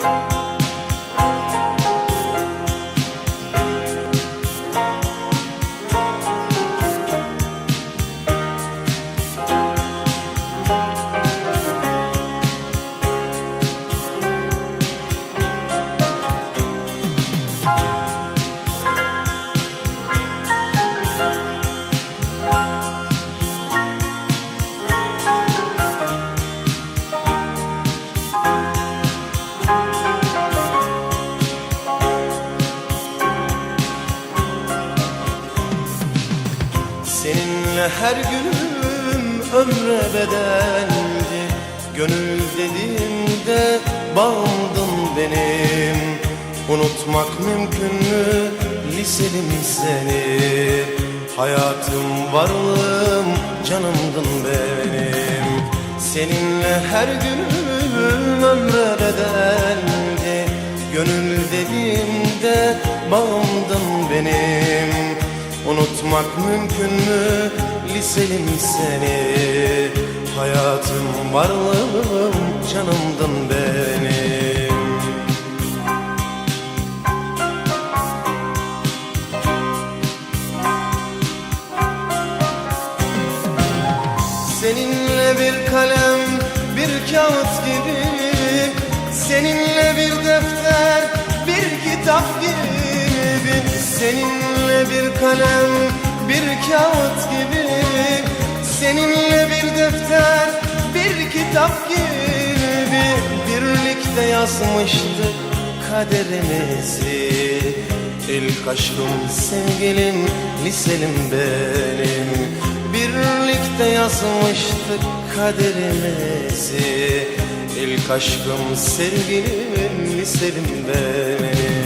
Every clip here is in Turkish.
Seninle her günüm ömre bedeldi. Gönül dediğimde bağımdın benim. Unutmak mümkün mü liselim seni? Hayatım varlığım canımdın benim. Seninle her günüm ömre bedeldi. Gönül dediğimde bağımdın benim Unutmak mümkün mü? Liselim seni. Hayatım varlığım canımdın benim. Seninle bir kalem bir kağıt gibi. Seninle bir defter bir kitap gibi Seninle bir kalem bir kağıt gibi. Seninle bir defter bir kitap gibi. Birlikte yazmıştık kaderimizi. İlk aşkım sevgilim liselim benim. Birlikte yazmıştık kaderimizi. İlk aşkım sevgilim liselim benim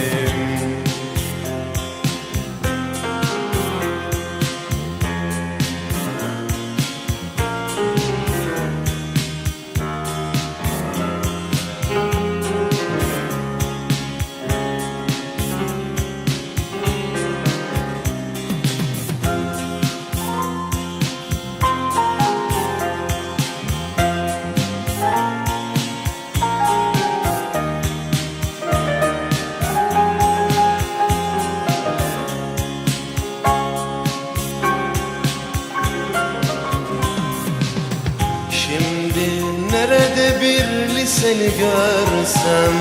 liseli görsem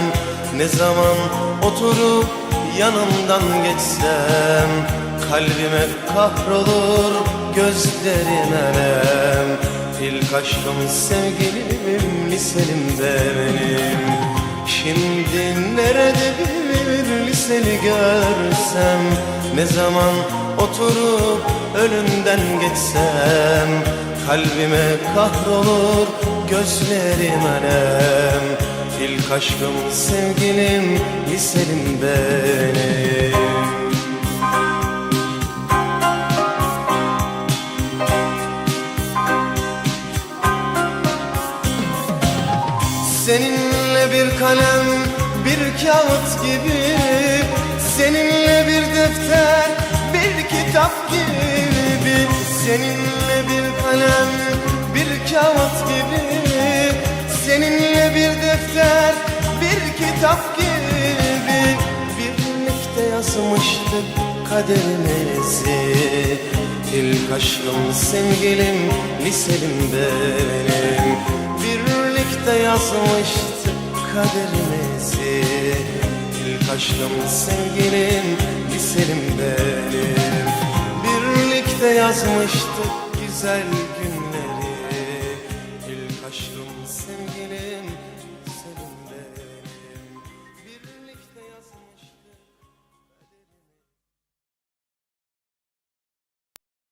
Ne zaman oturup yanımdan geçsem Kalbime kahrolur gözlerim elem İlk aşkım sevgilim liselim de benim. Şimdi nerede bir liseli görsem Ne zaman oturup önünden geçsem Kalbime kahrolur gözlerim alem. İlk aşkım sevgilim liselim benim. Seninle bir kalem bir kağıt gibi. Seninle bir defter bir kitap gibi. Seninle bir kalem bir kağıt gibi. Seninle bir defter bir kitap gibi. Birlikte yazmıştık kaderimizi İlk aşkım sevgilim liselim benim. Birlikte yazmıştık kaderimizi İlk aşkım sevgilim liselim benim. Birlikte yazmıştık güzel